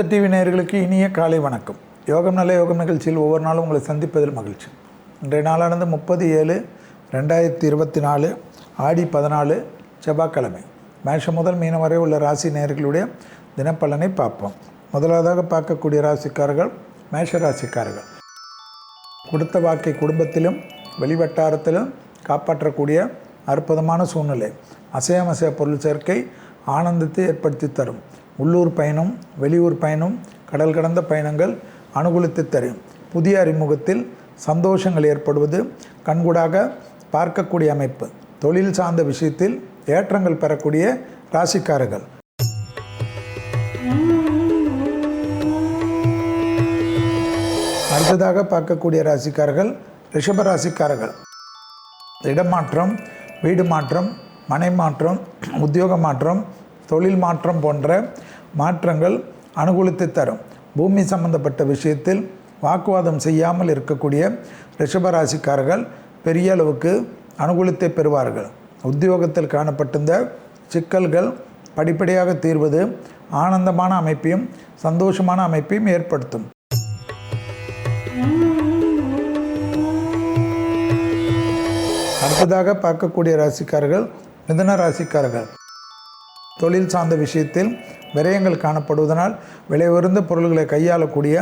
வேத டிவி நேயர்களுக்கு இனிய காலை வணக்கம். யோகம் நல்ல யோகம் நிகழ்ச்சியில் ஒவ்வொரு நாளும் உங்களை சந்திப்பதில் மகிழ்ச்சி. இன்றைய நாளானது முப்பது ஏழு ரெண்டாயிரத்தி இருபத்தி நாலு ஆடி பதினாலு செவ்வாய்க்கிழமை. மேஷம் முதல் மீனம் வரை உள்ள ராசி நேயர்களுடைய தினப்பலனை பார்ப்போம். முதலாவதாக பார்க்கக்கூடிய ராசிக்காரர்கள் மேஷ ராசிக்காரர்கள். கொடுத்த வாக்கை குடும்பத்திலும் வெளிவட்டாரத்திலும் காப்பாற்றக்கூடிய அற்புதமான சூழ்நிலை. அசையமசைய பொருள் சேர்க்கை ஆனந்தத்தை ஏற்படுத்தி தரும். உள்ளூர் பயணம் வெளியூர் பயணம் கடல் கடந்த பயணங்கள் அனுகூலித்து தரும். புதிய அறிமுகத்தில் சந்தோஷங்கள் ஏற்படுவது கண்கூடாக பார்க்கக்கூடிய அமைப்பு தொழில் சார்ந்த விஷயத்தில் ஏற்றங்கள் பெறக்கூடிய ராசிக்காரர்கள். அடுத்ததாக பார்க்கக்கூடிய ராசிக்காரர்கள் ரிஷப ராசிக்காரர்கள். இடமாற்றம் வீடு மாற்றம் மனை மாற்றம் உத்தியோக மாற்றம் தொழில் மாற்றம் போன்ற மாற்றங்கள் அனுகூலித்து தரும். பூமி சம்பந்தப்பட்ட விஷயத்தில் வாக்குவாதம் செய்யாமல் இருக்கக்கூடிய ரிஷபராசிக்காரர்கள் பெரிய அளவுக்கு அனுகூலத்தை பெறுவார்கள். உத்தியோகத்தில் காணப்பட்டிருந்த சிக்கல்கள் படிப்படியாக தீர்வது ஆனந்தமான அமைப்பையும் சந்தோஷமான அமைப்பையும் ஏற்படுத்தும். அடுத்ததாக பார்க்கக்கூடிய ராசிக்காரர்கள் மிதன ராசிக்காரர்கள். தொழில் சார்ந்த விஷயத்தில் விரயங்கள் காணப்படுவதனால் விலை உயர்ந்த பொருள்களை கையாளக்கூடிய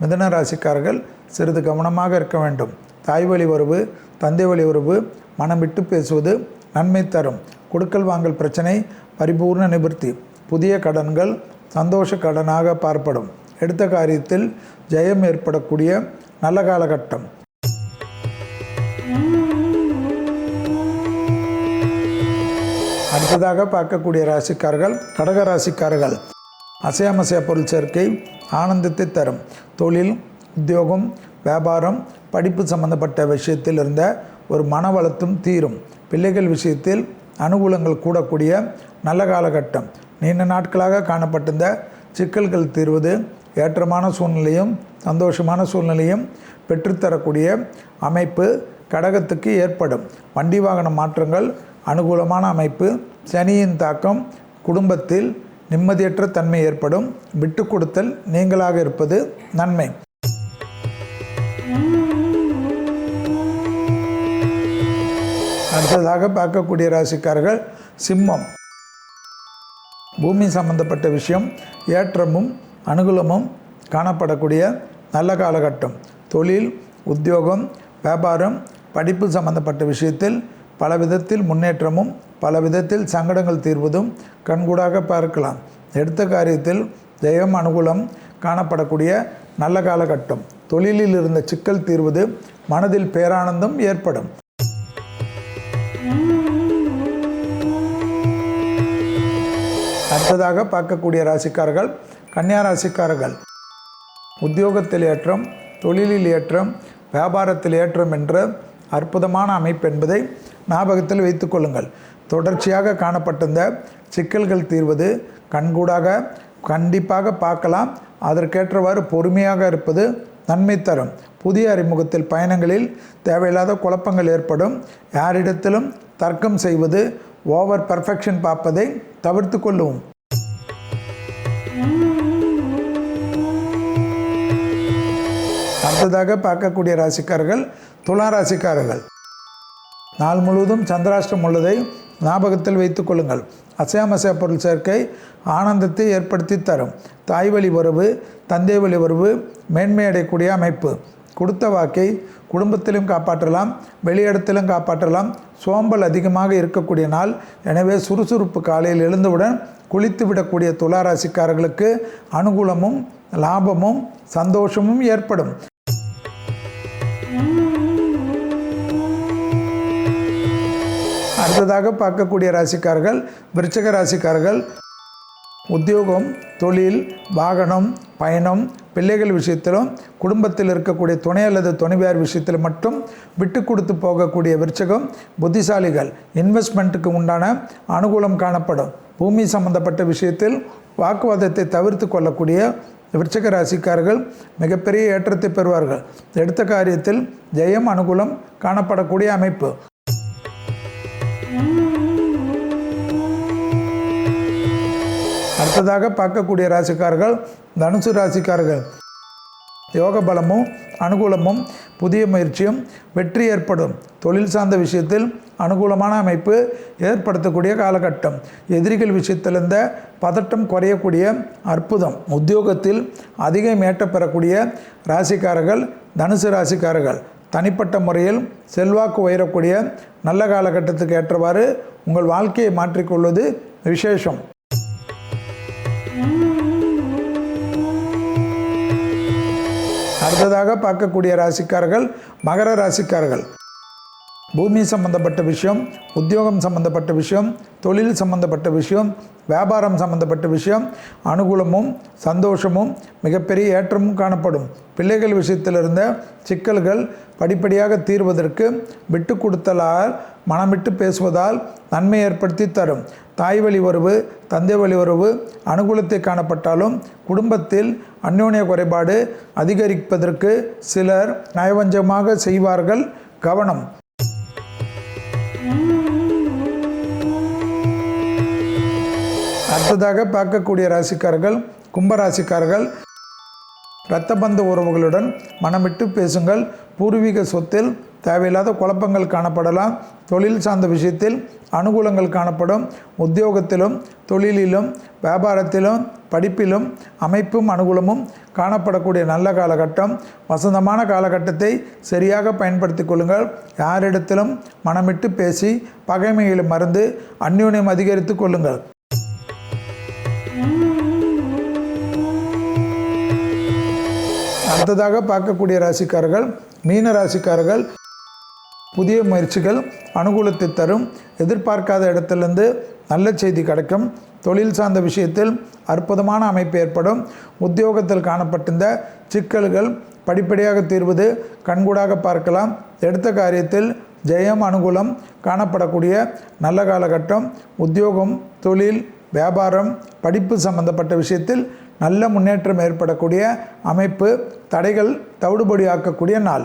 மிதன ராசிக்காரர்கள் சிறிது கவனமாக இருக்க வேண்டும். தாய் வழி உறவு தந்தை வழி உறவு மனம் விட்டு பேசுவது நன்மை தரும். கொடுக்கல் வாங்கல் பிரச்சனை பரிபூர்ண நிவர்த்தி புதிய கடன்கள் சந்தோஷ கடனாக பார்ப்படும். எடுத்த காரியத்தில் ஜெயம் ஏற்படக்கூடிய நல்ல காலகட்டம். அடுத்ததாக பார்க்கக்கூடிய ராசிக்காரர்கள் கடக ராசிக்காரர்கள். அசையாமசைய பொருள் சேர்க்கை ஆனந்தத்தை தரும். தொழில் உத்தியோகம் வியாபாரம் படிப்பு சம்பந்தப்பட்ட விஷயத்தில் இருந்த ஒரு மன வளத்தும் தீரும். பிள்ளைகள் விஷயத்தில் அனுகூலங்கள் கூடக்கூடிய நல்ல காலகட்டம். நீண்ட நாட்களாக காணப்பட்டிருந்த சிக்கல்கள் தீர்வது ஏற்றமான சூழ்நிலையும் சந்தோஷமான சூழ்நிலையும் பெற்றுத்தரக்கூடிய அமைப்பு கடகத்துக்கு ஏற்படும். வண்டி வாகன மாற்றங்கள் அனுகூலமான அமைப்பு சனியின் தாக்கம் குடும்பத்தில் நிம்மதியற்ற தன்மை ஏற்படும் விட்டு கொடுத்தல் நீங்களாக இருப்பது நன்மை. அடுத்ததாக பார்க்கக்கூடிய ராசிக்காரர்கள் சிம்மம். பூமி சம்பந்தப்பட்ட விஷயம் ஏற்றமும் அனுகூலமும் காணப்படக்கூடிய நல்ல காலகட்டம். தொழில் உத்தியோகம் வியாபாரம் படிப்பு சம்பந்தப்பட்ட விஷயத்தில் பல விதத்தில் முன்னேற்றமும் பல விதத்தில் சங்கடங்கள் தீர்வதும் கண்கூடாக பார்க்கலாம். எடுத்த காரியத்தில் தெய்வம் அனுகூலம் காணப்படக்கூடிய நல்ல காலகட்டம். தொழிலில் இருந்த சிக்கல் தீர்வது மனதில் பேரானந்தம் ஏற்படும். அடுத்ததாக பார்க்கக்கூடிய ராசிக்காரர்கள் கன்னியா ராசிக்காரர்கள். உத்தியோகத்தில் ஏற்றம் தொழிலில் ஏற்றம் வியாபாரத்தில் ஏற்றம் என்ற அற்புதமான அமைப்பு என்பதை ஞாபகத்தில் வைத்துக்கொள்ளுங்கள். தொடர்ச்சியாக காணப்பட்டிருந்த சிக்கல்கள் தீர்வது கண்கூடாக கண்டிப்பாக பார்க்கலாம். அதற்கேற்றவாறு பொறுமையாக இருப்பது நன்மை தரும். புதிய அறிமுகத்தில் பயணங்களில் தேவையில்லாத குழப்பங்கள் ஏற்படும். யாரிடத்திலும் தர்க்கம் செய்வது ஓவர் பர்ஃபெக்ஷன் பார்ப்பதை தவிர்த்து கொள்ளுவோம் அடுத்ததாக பார்க்கக்கூடிய ராசிக்காரர்கள் துலா ராசிக்காரர்கள். நாள் முழுவதும் சந்திராஷ்டம் உள்ளதை ஞாபகத்தில் வைத்து கொள்ளுங்கள். அசையாமசைய பொருள் சேர்க்கை ஆனந்தத்தை ஏற்படுத்தி தரும். தாய் வழி உறவு தந்தை வழி உறவு மேன்மையடையக்கூடிய அமைப்பு. கொடுத்த வாக்கை குடும்பத்திலும் காப்பாற்றலாம் வெளியிடத்திலும் காப்பாற்றலாம். சோம்பல் அதிகமாக இருக்கக்கூடிய நாள். எனவே சுறுசுறுப்பு காலையில் எழுந்தவுடன் குளித்து விடக்கூடிய துளாராசிக்காரர்களுக்கு அனுகூலமும் லாபமும் சந்தோஷமும் ஏற்படும். அடுத்ததாக பார்க்கக்கூடிய ராசிக்காரர்கள் விருச்சக ராசிக்காரர்கள். உத்தியோகம் தொழில் வாகனம் பயணம் பிள்ளைகள் விஷயத்திலும் குடும்பத்தில் இருக்கக்கூடிய துணை அல்லது துணைவியார் விஷயத்தில் மட்டும் விட்டு கொடுத்து போகக்கூடிய விருச்சகம் புத்திசாலிகள். இன்வெஸ்ட்மெண்ட்டுக்கு உண்டான அனுகூலம் காணப்படும். பூமி சம்பந்தப்பட்ட விஷயத்தில் வாக்குவாதத்தை தவிர்த்து கொள்ளக்கூடிய விருச்சக ராசிக்காரர்கள் மிகப்பெரிய ஏற்றத்தை பெறுவார்கள். எடுத்த காரியத்தில் ஜெயம் அனுகூலம் காணப்படக்கூடிய அமைப்பு. அடுத்ததாக பார்க்கக்கூடிய ராசிக்காரர்கள் தனுசு ராசிக்காரர்கள். யோக பலமும் அனுகூலமும் புதிய முயற்சியும் வெற்றி ஏற்படும். தொழில் சார்ந்த விஷயத்தில் அனுகூலமான அமைப்பு ஏற்படுத்தக்கூடிய காலகட்டம். எதிரிகள் விஷயத்தில் இருந்த பதட்டம் குறையக்கூடிய அற்புதம். உத்தியோகத்தில் அதிகம் மேட்ட பெறக்கூடிய ராசிக்காரர்கள் தனுசு ராசிக்காரர்கள். தனிப்பட்ட முறையில் செல்வாக்கு உயரக்கூடிய நல்ல காலகட்டத்துக்கு ஏற்றவாறு உங்கள் வாழ்க்கையை மாற்றிக்கொள்வது விசேஷம். அடுத்ததாக பார்க்கக்கூடிய ராசிக்காரர்கள் மகர ராசிக்காரர்கள். பூமி சம்பந்தப்பட்ட விஷயம் உத்தியோகம் சம்பந்தப்பட்ட விஷயம் தொழில் சம்பந்தப்பட்ட விஷயம் வியாபாரம் சம்பந்தப்பட்ட விஷயம் அனுகூலமும் சந்தோஷமும் மிகப்பெரிய ஏற்றமும் காணப்படும். பிள்ளைகள் விஷயத்தில் இருந்த சிக்கல்கள் படிப்படியாக தீர்வதற்கு விட்டு கொடுத்தலால் மனமிட்டு பேசுவதால் நன்மை ஏற்படுத்தி தரும். தாய் வழி உறவு தந்தை வழி உறவு அனுகூலத்தை காணப்பட்டாலும் குடும்பத்தில் அந்யோன்ய குறைபாடு அதிகரிப்பதற்கு சிலர் நயவஞ்சமாக செய்வார்கள். கவனம். அடுத்ததாக பார்க்கக்கூடிய ராசிக்காரர்கள் கும்பராசிக்காரர்கள் இரத்த பந்த உறவுகளுடன் மனமிட்டு பேசுங்கள். பூர்வீக சொத்தில் தேவையில்லாத குழப்பங்கள் காணப்படலாம். தொழில் சார்ந்த விஷயத்தில் அனுகூலங்கள் காணப்படும். உத்தியோகத்திலும் தொழிலிலும் வியாபாரத்திலும் படிப்பிலும் அமைப்பும் அனுகூலமும் காணப்படக்கூடிய நல்ல காலகட்டம். வசந்தமான காலகட்டத்தை சரியாக பயன்படுத்தி கொள்ளுங்கள். யாரிடத்திலும் மனமிட்டு பேசி பகைமைகளை மறந்து அந்யோன்யம் அதிகரித்து கொள்ளுங்கள். அடுத்ததாக பார்க்கக்கூடிய ராசிக்காரர்கள் மீன ராசிக்காரர்கள் புதிய முயற்சிகள் அனுகூலத்தை தரும். எதிர்பார்க்காத இடத்திலிருந்து நல்ல செய்தி கிடைக்கும். தொழில் சார்ந்த விஷயத்தில் அற்புதமான அமைப்பு ஏற்படும். உத்தியோகத்தில் காணப்பட்டிருந்த சிக்கல்கள் படிப்படியாக தீர்வது கண்கூடாக பார்க்கலாம். எடுத்த காரியத்தில் ஜெயம் அனுகூலம் காணப்படக்கூடிய நல்ல காலகட்டம். உத்தியோகம் தொழில் வியாபாரம் படிப்பு சம்பந்தப்பட்ட விஷயத்தில் நல்ல முன்னேற்றம் ஏற்படக்கூடிய அமைப்பு. தடைகள் தவிடுபடியாக்கக்கூடிய நாள்.